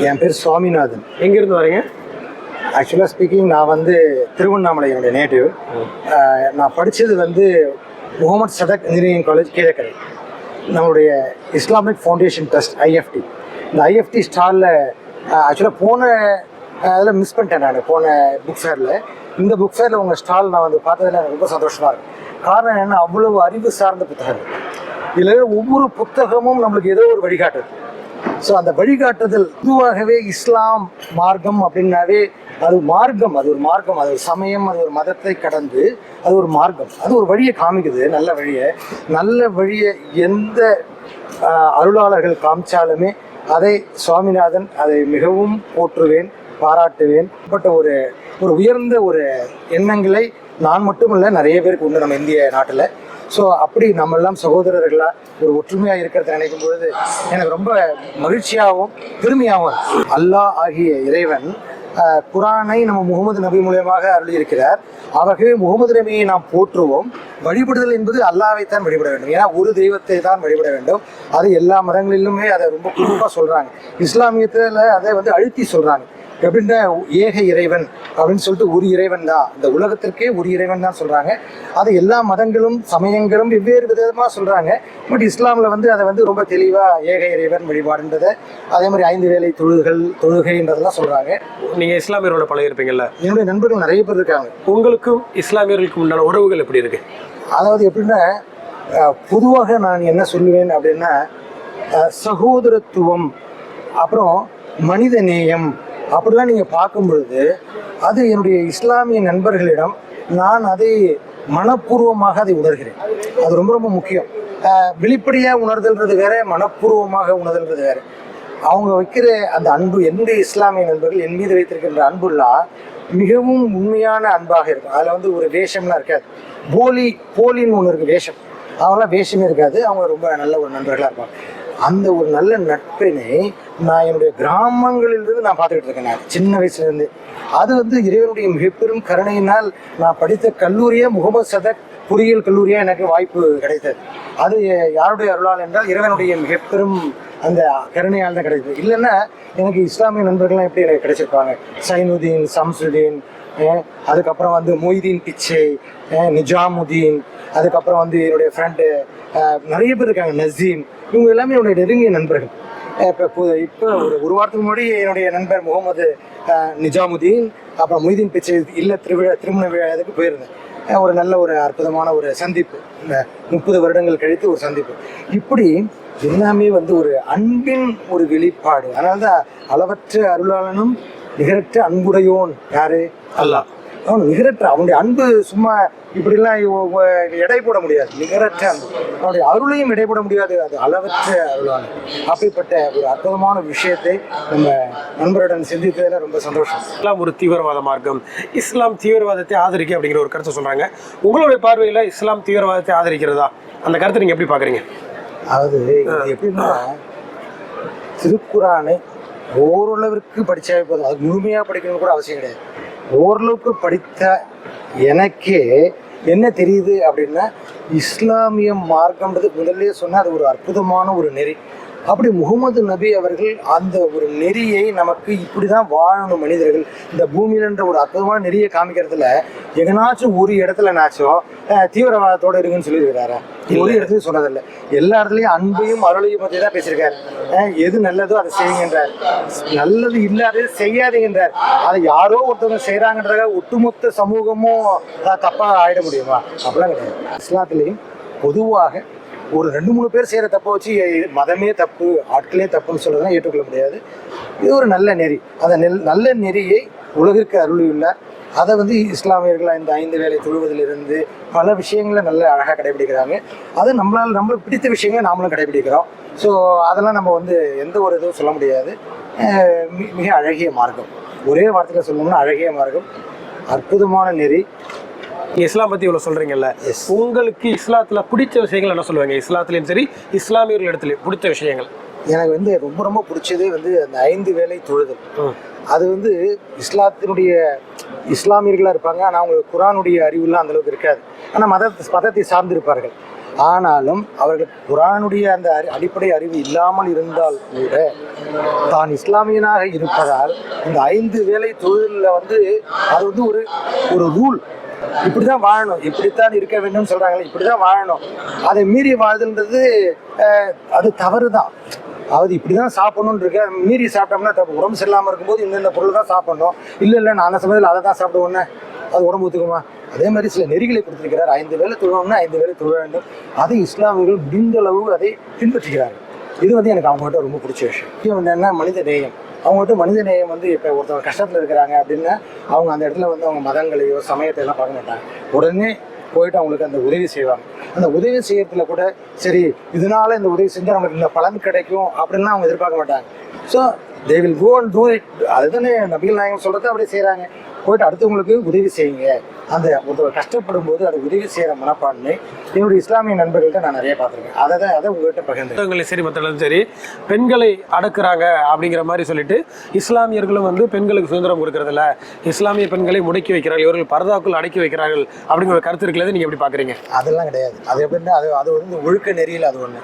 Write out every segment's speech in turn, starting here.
என் பேர் சுவாமிநாதன். எங்கேருந்து வரீங்க? ஆக்சுவலாக ஸ்பீக்கிங் நான் வந்து திருவண்ணாமலை என்னுடைய நேட்டிவ் நான் படித்தது வந்து முகமது சதக் இன்ஜினியரிங் காலேஜ் கீழக்கரை. நம்மளுடைய இஸ்லாமிக் ஃபவுண்டேஷன் ட்ரஸ்ட் ஐஎஃப்டி இந்த ஐஎஃப்டி ஸ்டாலில் ஆக்சுவலாக போன அதில் மிஸ் பண்ணிட்டேன் நான் போன புக் ஃபேரில் இந்த புக் ஃபேரில் உங்கள் ஸ்டால் நான் வந்து பார்த்ததுல எனக்கு ரொம்ப சந்தோஷமாக இருக்கு. காரணம் என்ன அவ்வளவு அறிவு சார்ந்த புத்தகங்கள். இதில் ஒவ்வொரு புத்தகமும் நம்மளுக்கு ஏதோ ஒரு வழிகாட்டுது. ஸோ அந்த வழிகாட்டுதல் பொதுவாகவே இஸ்லாம் மார்க்கம் அப்படின்னாவே அது மார்க்கம் அது ஒரு மார்க்கம் அது ஒரு சமயம் அது ஒரு மதத்தை கடந்து அது ஒரு மார்க்கம். அது ஒரு வழியை காமிக்குது நல்ல வழியை. நல்ல வழியை எந்த அருளாளர்கள் காமிச்சாலுமே அதை சுவாமிநாதன் அதை மிகவும் போற்றுவேன் பாராட்டுவேன். பட் ஒரு ஒரு உயர்ந்த ஒரு எண்ணங்களை நான் மட்டும் இல்லை நிறைய பேருக்கு உண்டு நம்ம இந்திய நாட்டில். ஸோ அப்படி நம்ம எல்லாம் சகோதரர்களா ஒரு ஒற்றுமையாக இருக்கிறத நினைக்கும் பொழுது எனக்கு ரொம்ப மகிழ்ச்சியாகவும் பெருமையாகவும் அல்லாஹ் ஆகிய இறைவன் குரானை நம்ம முகமது நபி மூலியமாக அருளியிருக்கிறார். ஆகவே முகமது நபியை நாம் போற்றுவோம். வழிபடுதல் என்பது அல்லாவைத்தான் வழிபட வேண்டும். ஏன்னா ஒரு தெய்வத்தை தான் வழிபட வேண்டும். அது எல்லா மதங்களிலுமே அதை ரொம்ப குறிப்பாக சொல்றாங்க. இஸ்லாமியத்தில் அதை வந்து அழுத்தி சொல்றாங்க. எப்படின்னா ஏக இறைவன் அப்படின்னு சொல்லிட்டு ஒரு இறைவன் தான். இந்த உலகத்திற்கே ஒரு இறைவன் தான் சொல்றாங்க. அது எல்லா மதங்களும் சமயங்களும் வெவ்வேறு விதமா சொல்றாங்க. பட் இஸ்லாம்ல வந்து அதை வந்து ரொம்ப தெளிவா ஏக இறைவன் வழிபாடுன்றதை அதே மாதிரி ஐந்து வேளை தொழுகள் தொழுகைன்றதெல்லாம் சொல்றாங்க. நீங்க இஸ்லாமியரோட பழகிருப்பீங்கல்ல என்னுடைய நண்பர்கள் நிறைய பேர் இருக்காங்க. உங்களுக்கும் இஸ்லாமியர்களுக்கும் உண்டான உறவுகள் எப்படி இருக்கு? அதாவது எப்படின்னா பொதுவாக நான் என்ன சொல்லுவேன் அப்படின்னா சகோதரத்துவம் அப்புறம் மனித நேயம் அப்படிலாம் நீங்கள் பார்க்கும் பொழுது அது என்னுடைய இஸ்லாமிய நண்பர்களிடம் நான் அதை மனப்பூர்வமாக அதை உணர்கிறேன். அது ரொம்ப ரொம்ப முக்கியம். வெளிப்படையாக உணர்தல்ன்றது வேற மனப்பூர்வமாக உணர்தல்ன்றது வேற. அவங்க வைக்கிற அந்த அன்பு என்னுடைய இஸ்லாமிய நண்பர்கள் என் மீது வைத்திருக்கின்ற அன்புலாம் மிகவும் உண்மையான அன்பாக இருக்கும். அதில் வந்து ஒரு வேஷம்லாம் இருக்காது. போலி போலின்னு ஒன்று இருக்கு வேஷம். அவங்களாம் வேஷமே இருக்காது. அவங்க ரொம்ப நல்ல ஒரு நண்பர்களாக இருப்பாங்க. அந்த ஒரு நல்ல நட்பினை நான் என்னுடைய கிராமங்களிலிருந்து நான் பார்த்துக்கிட்டு இருக்கேன் நான் சின்ன வயசுலேருந்து. அது வந்து இறைவனுடைய மிகப்பெரும் கருணையினால் நான் படித்த கல்லூரியே முகமது சதக் பொறியியல் கல்லூரியாக எனக்கு வாய்ப்பு கிடைத்தது. அது யாருடைய அருளால் என்றால் இறைவனுடைய மிகப்பெரும் அந்த கருணையால் தான் கிடைத்தது. இல்லைன்னா எனக்கு இஸ்லாமிய நண்பர்கள்லாம் எப்படி எனக்கு கிடைச்சிருப்பாங்க? சைனுதீன் சம்சுதீன் அதுக்கப்புறம் வந்து மொய்தீன் பிச்சை நிஜாமுதீன் அதுக்கப்புறம் வந்து என்னுடைய ஃப்ரெண்டு நிறைய பேர் இருக்காங்க நசீம். இவங்க எல்லாமே என்னுடைய நெருங்கிய நண்பர்கள். இப்போ இப்போ ஒரு ஒரு வாரத்துக்கு முன்னாடி என்னுடைய நண்பர் முகமது நிஜாமுதீன் அப்புறம் முஹிதீன் பிச்சை இல்ல திருவிழா திருமண விழாவுக்கு போயிருந்தேன். ஒரு நல்ல ஒரு அற்புதமான ஒரு சந்திப்பு. இந்த முப்பது வருடங்கள் கழித்து ஒரு சந்திப்பு. இப்படி எல்லாமே வந்து ஒரு அன்பின் ஒரு வெளிப்பாடு. அதனால தான் அளவற்ற அருளாளனும் நிகரற்ற அன்புடையோன் யாரு? அல்லாஹ். அவன் நிகரற்ற அவனுடைய அன்பு சும்மா இப்படிலாம் எடை போட முடியாது. நிகரற்ற அன்பு. அவனுடைய அருளையும் எடை போட முடியாது. அது அளவற்ற அருளான அப்படிப்பட்ட ஒரு அற்புதமான விஷயத்தை நம்ம நண்பருடன் சிந்தித்ததுல ரொம்ப சந்தோஷம். இஸ்லாம் ஒரு தீவிரவாத மார்க்கம். இஸ்லாம் தீவிரவாதத்தை ஆதரிக்க அப்படிங்கிற ஒரு கருத்தை சொல்றாங்க. உங்களுடைய பார்வையில இஸ்லாம் தீவிரவாதத்தை ஆதரிக்கிறதா? அந்த கருத்தை நீங்க எப்படி பாக்குறீங்க அதாவது எப்படின்னா திருக்குறானை ஓரளவிற்கு படிச்சாவே போதும். அது முழுமையாக படிக்கணும்னு கூட அவசியம் கிடையாது. ஓரளவுக்கு படித்த எனக்கே என்ன தெரியுது அப்படின்னா இஸ்லாமிய மார்க்கம்ன்றது முதல்ல சொன்னால் அது ஒரு அற்புதமான ஒரு நெறி. அப்படி முகமது நபி அவர்கள் அந்த ஒரு நெறியை நமக்கு இப்படி தான் வாழணும் மனிதர்கள். இந்த பூமியிலன்ற ஒரு அற்புதமான நெறியை காமிக்கிறதுல எங்கனாச்சும் ஒரு இடத்துல நாச்சும் தீவிரவாதத்தோட இருக்குன்னு சொல்லியிருக்கிறாரா? ஒரு இடத்துலையும் சொன்னதில்லை. எல்லா இடத்துலையும் அன்பையும் அருளையும் பற்றி தான் பேசியிருக்காரு எது நல்லதோ அதை செய்யுங்கன்றார். நல்லது இல்லாதது செய்யாதீங்கன்றார். அதை யாரோ ஒருத்தவங்க செய்கிறாங்கன்றத ஒட்டுமொத்த சமூகமும் அஹ், தப்பா ஆயிட முடியுமா? அப்படிலாம் கிடையாது. இஸ்லாத்துலேயும் பொதுவாக ஒரு ரெண்டு மூணு பேர் செய்கிற தப்பை வச்சு மதமே தப்பு ஆட்களே தப்புன்னு சொல்றதெல்லாம் ஏற்றுக்கொள்ள முடியாது. இது ஒரு நல்ல நெறி. அந்த நெல் நல்ல நெறியை உலகிற்கு அருளியுள்ளார் அதை வந்து இஸ்லாமியர்கள் இந்த ஐந்து வேலை தொழுவதிலிருந்து பல விஷயங்களை நல்ல அழகாக கடைபிடிக்கிறாங்க. அது நம்மளால் நம்மளுக்கு பிடித்த விஷயங்களை நாமளும் கடைபிடிக்கிறோம். ஸோ அதெல்லாம் நம்ம வந்து எந்த ஒரு இதுவும் சொல்ல முடியாது. மி- மிக அழகிய மார்க்கம். ஒரே வார்த்தையில் சொல்லணும்னா அழகிய மார்க்கம். அற்புதமான நெறி. இஸ்லாம் பத்தி இவ்வளவு சொல்றீங்கல்ல. Yes. உங்களுக்கு இஸ்லாத்துல பிடிச்ச விஷயங்கள் என்ன சொல்லுவாங்க? இஸ்லாத்துலயும் சரி இஸ்லாமியர்கள் இடத்துல பிடிச்ச விஷயங்கள். எனக்கு வந்து ரொம்ப ரொம்ப பிடிச்சதே வந்து அந்த ஐந்து வேளை தொழுதல். அது வந்து இஸ்லாத்தினுடைய இஸ்லாமியர்களாக இருப்பாங்க. ஆனால் அவங்களுக்கு குரானுடைய அறிவுலாம் அந்த அளவுக்கு இருக்காது. ஆனால் மத மதத்தை சார்ந்து இருப்பார்கள் ஆனாலும் அவர்களுக்கு குரானுடைய அந்த அடிப்படை அறிவு இல்லாமல் இருந்தால் கூட தான் இஸ்லாமியனாக இருப்பதால் இந்த ஐந்து வேளை தொழிலில் வந்து அது வந்து ஒரு ஒரு ரூல் இப்படிதான் வாழணும். இப்படித்தான் இருக்க வேண்டும் சொல்றாங்களே இப்படிதான் வாழணும். அதை மீறி வாழ்தல்ன்றது அது தவறு தான் அதாவது இப்படிதான் சாப்பிடணும்னு இருக்க மீறி சாப்பிட்டோம்னா தப்பு உடம்பு சரியில்லாமல் இருக்கும்போது இந்த பொருள் தான் சாப்பிடணும். இல்லை இல்லை நான் அந்த சமயத்தில் அதை தான் சாப்பிடுவோன்னே அது உடம்பு ஒத்துக்குமா? அதே மாதிரி சில நெறிகளை கொடுத்திருக்கிறார். ஐந்து வேலை தொழுவோம்னா ஐந்து வேலை தொழ வேண்டும். அதை இஸ்லாமியர்கள் முடிந்த அளவு அதை பின்பற்றுகிறார்கள். இது வந்து எனக்கு அவங்ககிட்ட ரொம்ப பிடிச்ச விஷயம். என்னென்னா என்ன மனித நேயம். அவங்ககிட்ட மனித நேயம் வந்து இப்போ ஒருத்தவங்க கஷ்டத்தில் இருக்கிறாங்க அப்படின்னா அவங்க அந்த இடத்துல வந்து அவங்க மதங்களையோ சமயத்தை எல்லாம் பார்க்க மாட்டாங்க. உடனே போயிட்டு அவங்களுக்கு அந்த உதவி செய்வாங்க. அந்த உதவி செய்யறதுல கூட சரி இதனால இந்த உதவி செஞ்சால் நமக்கு இந்த பலன் கிடைக்கும் அப்படின்லாம் அவங்க எதிர்பார்க்க மாட்டாங்க. So they will go and do it அதுதானே நபிகள் நாயகம் சொல்றது அப்படியே செய்கிறாங்க போயிட்டு அடுத்தவங்களுக்கு உதவி செய்யுங்க. அந்த ஒருத்தர் கஷ்டப்படும் போது அதை உதவி செய்கிற மனப்பான்மை என்னுடைய இஸ்லாமிய நண்பர்கள்ட்ட நான் நிறைய பார்த்துருக்கேன். அதை தான் அதை உங்கள்கிட்ட பகிர்ந்து சரி மற்றதும் சரி பெண்களை அடக்குறாங்க அப்படிங்கிற மாதிரி சொல்லிட்டு இஸ்லாமியர்களும் வந்து பெண்களுக்கு சுதந்திரம் கொடுக்கறதில்ல. இஸ்லாமிய பெண்களை முடக்கி வைக்கிறார்கள் இவர்கள் பரதாக்குள் அடக்கி வைக்கிறார்கள் அப்படிங்கிற ஒரு கருத்து இருக்கிறது நீங்க எப்படி பாக்குறீங்க அதெல்லாம் கிடையாது. அது எப்படின்னா அது அது வந்து ஒழுக்க நெறியில் அது ஒன்று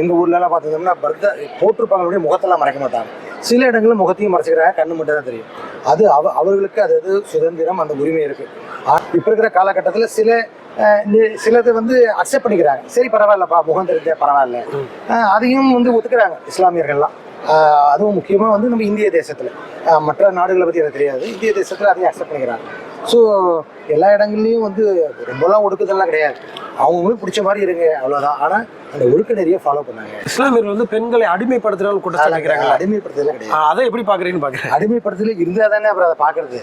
எங்கள் ஊர்லலாம் பார்த்தோம்னா பர்தா போட்டிருப்பாங்களுடைய முகத்தெல்லாம் மறைக்க மாட்டாங்க. சில இடங்களில் முகத்தையும் மறைச்சிக்கிறாங்க கண்ணு மட்டும் தான் தெரியும். அது அவ அவர்களுக்கு அது அது சுதந்திரம் அந்த உரிமை இருக்கு. இப்போ இருக்கிற காலகட்டத்தில் சில சிலது வந்து அக்செப்ட் பண்ணிக்கிறாங்க. சரி பரவாயில்லப்பா முகம் தெரிஞ்ச பரவாயில்ல. அதையும் வந்து ஒத்துக்கிறாங்க இஸ்லாமியர்கள்லாம். அதுவும் முக்கியமாக வந்து நம்ம இந்திய தேசத்தில். மற்ற நாடுகளை பற்றி எனக்கு தெரியாது. இந்திய தேசத்தில் அதையும் அக்செப்ட் பண்ணிக்கிறாங்க. ஸோ எல்லா இடங்கள்லையும் வந்து ரொம்பலாம் ஒடுக்குதெல்லாம் கிடையாது. அவங்களும் பிடிச்ச மாதிரி இருங்க அவ்வளோதான் ஆனால் அந்த ஒழுக்க நெறியை ஃபாலோ பண்ணாங்க. இஸ்லாமியர்கள் வந்து பெண்களை அடிமைப்படுத்துறாங்க குற்றச்சாட்டு வைக்கிறாங்களா அடிமைப்படுத்தல கிடையாது. அதை எப்படி பாக்குறீங்கன்னு பாக்குறேன் அடிமைப்படுத்தல இருந்தா தானே அப்புறம் அதை பாக்குறது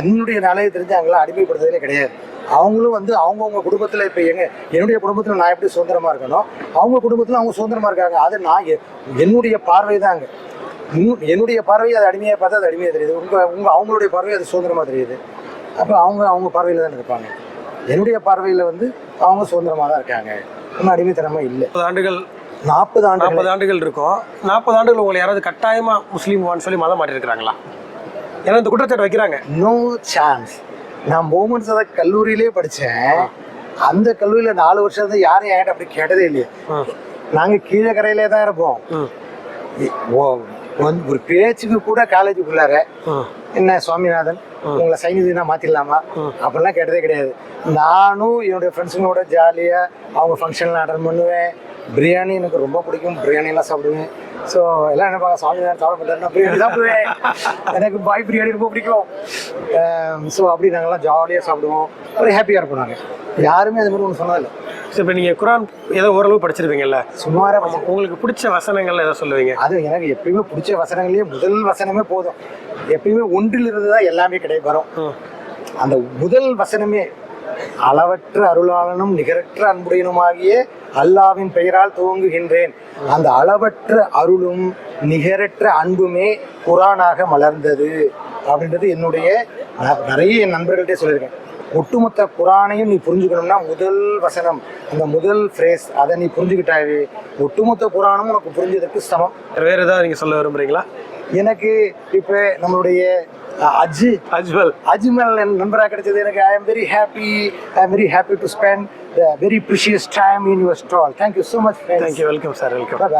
என்னுடைய நிலையை தெரிஞ்சு அவங்களாம் அடிமைப்படுத்துறதே கிடையாது. அவங்களும் வந்து அவங்கவுங்க குடும்பத்துல இப்ப எங்க என்னுடைய குடும்பத்துல நான் எப்படி சுதந்திரமா இருக்கணும் அவங்க குடும்பத்துல அவங்க சுதந்திரமா இருக்காங்க. அது நான் என்னுடைய பார்வை தாங்க என்னுடைய பார்வை அது அடிமையை பார்த்தா அது அடிமையா தெரியுது. உங்க உங்க அவங்களுடைய பார்வை அது சுதந்திரமா தெரியுது. அப்ப அவங்க அவங்க பார்வையில தான் இருப்பாங்க. என்னுடைய பார்வையில வந்து அவங்க சுதந்திரமா தான் இருக்காங்க. ஒன்றும் அடிமைத்தனமா இல்லை. முப்பது ஆண்டுகள் நாற்பது ஆண்டுகள். நாற்பது ஆண்டுகள் இருக்கும். நாற்பது ஆண்டுகள் உங்களை யாராவது கட்டாயமா முஸ்லீம் சொல்லி மதம் மாட்டி இருக்கிறாங்களா ஏன்னா இந்த குற்றச்சாட்டு வைக்கிறாங்க. நோ சான்ஸ் நான் மூமெண்ட்ஸ் அதை கல்லூரியிலே படித்தேன். அந்த கல்லூரியில் நாலு வருஷம் தான் யாரும் என்கிட்ட அப்படி கேட்டதே இல்லையே. நாங்கள் கீழே கரையிலே தான் இருப்போம். ஒரு பேச்சுக்கு கூட காலேஜுக்குள்ளார. என்ன சுவாமிநாதன்? உங்களை சைனிதினா மாத்திரலாமா? அப்படிலாம் கேட்டதே கிடையாது. நானும் என்னுடைய ஃப்ரெண்ட்ஸுங்களோட ஜாலியாக அவங்க ஃபங்க்ஷன்லாம் அட்டன் பண்ணுவேன். பிரியாணி எனக்கு ரொம்ப பிடிக்கும். பிரியாணிலாம் சாப்பிடுவேன். ஸோ எல்லாம் என்ன பார்க்க சுவாமிநாதன் சாப்பிட மாட்டாருன்னா பிரியாணி சாப்பிடுவேன். எனக்கு பாய் பிரியாணி ரொம்ப பிடிக்கும். ஸோ அப்படி நாங்கள்லாம் ஜாலியாக சாப்பிடுவோம். ஒரு ஹாப்பியாக இருப்போம் நாங்கள் யாருமே அது மாதிரி ஒன்று சொன்னதில்லை சரி இப்போ நீங்கள் குரான் ஏதோ ஓரளவு படிச்சிருப்பீங்கல்ல? சுமாராக. உங்களுக்கு பிடிச்ச வசனங்கள் ஏதோ சொல்லுவீங்க? அது எனக்கு எப்பயுமே பிடிச்ச வசனங்கள்லேயே முதல் வசனமே போதும். எப்பயுமே ஒன்றில் இருந்து தான் எல்லாமே கிடை வரும். அந்த முதல் வசனமே அளவற்ற அருளாளனும் நிகரற்ற அன்புடையனுமாகிய அல்லாவின் பெயரால் துவங்குகின்றேன். அந்த அளவற்ற அருளும் நிகரற்ற அன்புமே குரானாக மலர்ந்தது அப்படின்றது என்னுடைய நிறைய என் நண்பர்கள்ட்டே சொல்லியிருக்கேன். ஒட்டுமொத்த குரானையும் நீ புரிஞ்சுக்கணும்னா முதல் வசனம் அந்த முதல் ஃப்ரேஸ் அதை நீ புரிஞ்சுக்கிட்டாவே ஒட்டுமொத்த குரானும் உனக்கு புரிஞ்சதற்கு சமம். வேற ஏதாவது நீங்கள் சொல்ல விரும்புறீங்களா? எனக்கு இப்போ நம்மளுடைய அஜி அஜ்மல் அஜ்மல் என் நண்பராக கிடைச்சது எனக்கு I am very happy I am very happy to spend the very precious time in your stall thank you so much thank you welcome sir welcome bye